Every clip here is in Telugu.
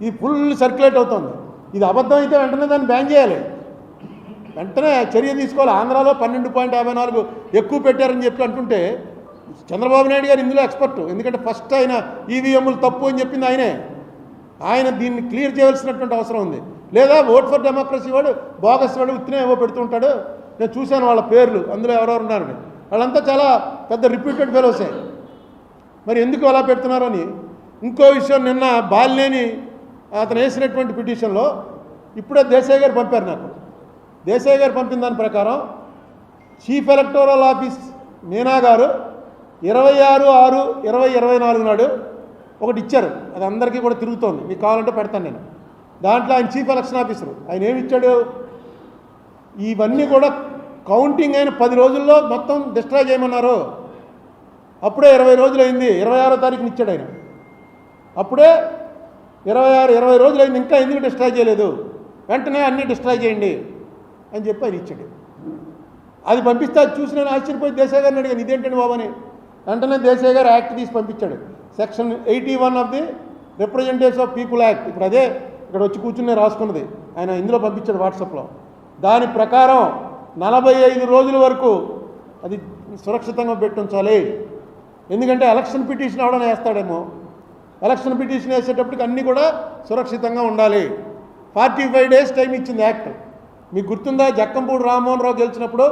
ఇది ఫుల్ సర్క్యులేట్ అవుతుంది. ఇది అబద్ధం అయితే వెంటనే దాన్ని బ్యాన్ చేయాలి. వెంటనే చర్య తీసుకోవాలి. ఆంధ్రాలో పన్నెండు పాయింట్ యాభై నాలుగు ఎక్కువ పెట్టారని చెప్పి అంటుంటే చంద్రబాబు నాయుడు గారు ఇందులో ఎక్స్పర్ట్. ఎందుకంటే ఫస్ట్ ఆయన ఈవీఎంలు తప్పు అని చెప్పింది ఆయనే. ఆయన దీన్ని క్లియర్ చేయవలసినటువంటి అవసరం ఉంది. లేదా ఓట్ ఫర్ డెమోక్రసీ వాడు బోగస్ వాడు ఉత్తినే ఏవో పెడుతుంటాడు నేను చూశాను వాళ్ళ పేర్లు అందులో ఎవరెవరు ఉన్నారని వాళ్ళంతా చాలా పెద్ద రిప్యూటెడ్ ఫెలోసే. మరి ఎందుకు అలా పెడుతున్నారని ఇంకో విషయం నిన్న బాలినేని అతను వేసినటువంటి పిటిషన్లో ఇప్పుడే దేశాయ్ గారు పంపారు నాకు. దేశాయ్ గారు పంపిన దాని ప్రకారం చీఫ్ ఎలక్టోరల్ ఆఫీస్ మీనా గారు ఇరవై ఆరు ఆరు ఇరవై ఇరవై నాలుగు నాడు ఒకటి ఇచ్చారు. అది అందరికీ కూడా తిరుగుతోంది. మీకు కావాలంటే పెడతాను నేను. దాంట్లో ఆయన చీఫ్ ఎలక్షన్ ఆఫీసర్. ఆయన ఏమి ఇచ్చాడు? ఇవన్నీ కూడా కౌంటింగ్ అయిన పది రోజుల్లో మొత్తం డిస్ట్రాయ్ చేయమన్నారు. అప్పుడే ఇరవై రోజులు అయింది ఇరవై ఆరో తారీఖున ఇచ్చాడు ఆయన. అప్పుడే ఇరవై ఆరు ఇరవై రోజులు అయింది ఇంకా ఎందుకు డిస్ట్రాయ్ చేయలేదు? వెంటనే అన్నీ డిస్ట్రాయ్ చేయండి అని చెప్పి ఆయన ఇచ్చాడు. అది పంపిస్తే అది చూసి నేను ఆశ్చర్యపోయి దేశాయ్ గారిని అడిగాను ఇదేంటండి బాబని వెంటనే దేశాయ్ గారు యాక్ట్ తీసి పంపించాడు. Section eighty one of the representatives of people act. ఇప్పుడు అదే ఇక్కడ వచ్చి కూర్చుని రాసుకున్నది. ఆయన ఇందులో పంపించాడు వాట్సాప్లో. దాని ప్రకారం నలభై ఐదు రోజుల వరకు అది సురక్షితంగా పెట్టుంచాలి. ఎందుకంటే ఎలక్షన్ పిటిషన్ అవడం వేస్తాడేమో. ఎలక్షన్ పిటిషన్ వేసేటప్పటికి అన్నీ కూడా సురక్షితంగా ఉండాలి. ఫార్టీ ఫైవ్ డేస్ టైం ఇచ్చింది యాక్ట్. మీకు గుర్తుందా? జక్కంపూడి రామ్మోహన్ రావు గెలిచినప్పుడు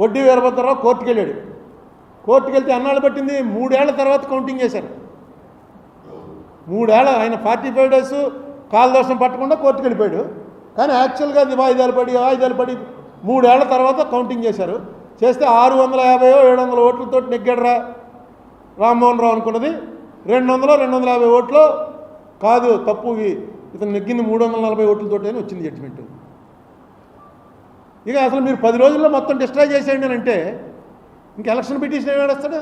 వడ్డీ వీరభద్రరావు కోర్టుకు వెళ్ళాడు కోర్టుకు వెళ్తే అన్నాళ్ళు పట్టింది? మూడేళ్ళ తర్వాత కౌంటింగ్ చేశారు. మూడేళ్ళ ఆయన ఫార్టీ ఫైవ్ డేస్ కాలదోషం పట్టకుండా కోర్టుకు వెళ్ళిపోయాడు కానీ యాక్చువల్గా అది వాయిదాలు పడి వాయిదాలు పడి మూడేళ్ళ తర్వాత కౌంటింగ్ చేశారు. చేస్తే ఆరు వందల యాభైయో ఏడు వందల ఓట్లతో నెగ్గాడరా రామ్మోహన్ రావు అనుకున్నది. రెండు వందలు రెండు వందల యాభై ఓట్లు కాదు తప్పు ఇతను నెగ్గింది మూడు వందల నలభై ఓట్లతో వచ్చింది జడ్జిమెంట్ ఇక అసలు మీరు పది రోజుల్లో మొత్తం డిస్ట్రాయ్ చేసేయండి అని అంటే ఇంక ఎలక్షన్ పిటిషన్ ఏమి నడుస్తాడు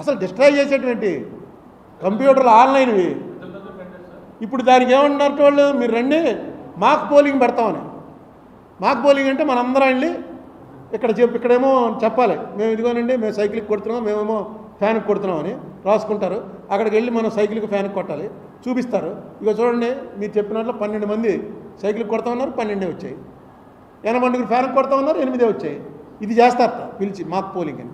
అసలు డిస్ట్రాయ్ చేసేటువంటి కంప్యూటర్లు ఆన్లైన్వి. ఇప్పుడు దానికి ఏమంటున్నారు వాళ్ళు? మీరు రండి మాక్ పోలింగ్ పెడతామని. మాక్ పోలింగ్ అంటే మనందరం వెళ్ళి ఇక్కడ చెప్ ఇక్కడేమో చెప్పాలి. మేము ఇదిగోనండి మేము సైకిల్కి కొడుతున్నాం మేమేమో ఫ్యాన్కి కొడుతున్నామని. రాసుకుంటారు. అక్కడికి వెళ్ళి మనం సైకిల్కి ఫ్యాన్ కొట్టాలి. చూపిస్తారు. ఇక చూడండి మీరు చెప్పినట్లు పన్నెండు మంది సైకిల్ కొడతా ఉన్నారు పన్నెండే వచ్చాయి. ఎనభై మందికి ఫ్యాన్ కొడతా ఉన్నారు ఎనిమిదే వచ్చాయి. ఇది చేస్తారట పిలిచి మాక్ పోలింగ్ అని.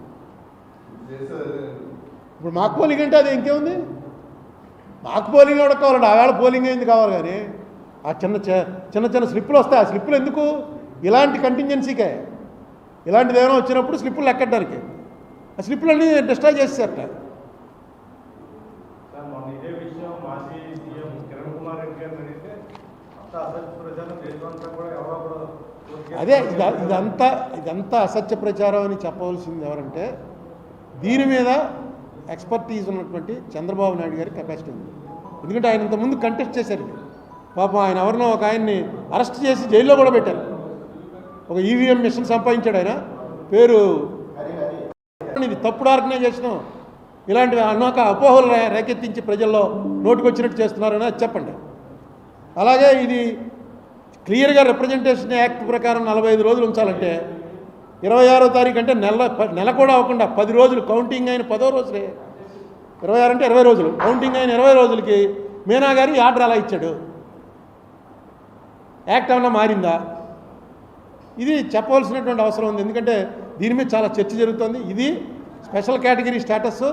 ఇప్పుడు మాక్ పోలింగ్ అంటే అది ఇంకేముంది? మాకు పోలింగ్ కూడా కావాలండి? ఆవేళ పోలింగ్ అయింది కావాలి కానీ ఆ చిన్న చిన్న చిన్న స్లిప్పులు వస్తాయి. ఆ స్లిప్పులు ఎందుకు? ఇలాంటి కంటింజెన్సీకే ఇలాంటిది ఏమైనా వచ్చినప్పుడు స్లిప్పులు లెక్కడానికి ఆ స్లిప్పులన్నీ డిస్ట్రాయ్ చేసేసారట. ఇదే విషయం మాజీ సీఎం కిరణ్ కుమార్ రెడ్డి గారిని అడిగితే అంత అసత్య దేశమంతా కూడా ఎవరో ఒకరు అదే ఇద- ఇదంతా ఇదంతా అసత్య ప్రచారం అని చెప్పవలసింది ఎవరంటే దీని మీద ఎక్స్పర్టీజ్ ఉన్నటువంటి చంద్రబాబు నాయుడు గారి కెపాసిటీ ఉంది. ఎందుకంటే ఆయన ఇంతకుముందు కంటెస్ట్ చేశారు. పాపం ఆయన ఎవరినో ఒక ఆయన్ని అరెస్ట్ చేసి జైల్లో కూడా పెట్టారు. ఒక ఈవీఎం మిషన్ సంపాదించాడు ఆయన. పేరు ఇది తప్పుడు ఆర్గనైజేషన్ ఇలాంటివి అన్నాక అపోహలు రేకెత్తించి ప్రజల్లో నోటుకొచ్చినట్టు చేస్తున్నారని అది చెప్పండి. అలాగే ఇది క్లియర్గా రిప్రజెంటేషన్ యాక్ట్ ప్రకారం నలభై ఐదు రోజులు ఉంచాలంటే ఇరవై ఆరో తారీఖు అంటే నెల ప- నెల కూడా అవ్వకుండా పది రోజులు కౌంటింగ్ అయిన పదో రోజులే. ఇరవై ఆరు అంటే ఇరవై రోజులు. కౌంటింగ్ అయిన ఇరవై రోజులకి మీనా గారి ఆర్డర్ అలా ఇచ్చాడు? యాక్ట్ ఏమన్నా మారిందా? ఇది చెప్పవలసినటువంటి అవసరం ఉంది. ఎందుకంటే దీని మీద చాలా చర్చ జరుగుతుంది. ఇది స్పెషల్ కేటగిరీ స్టేటస్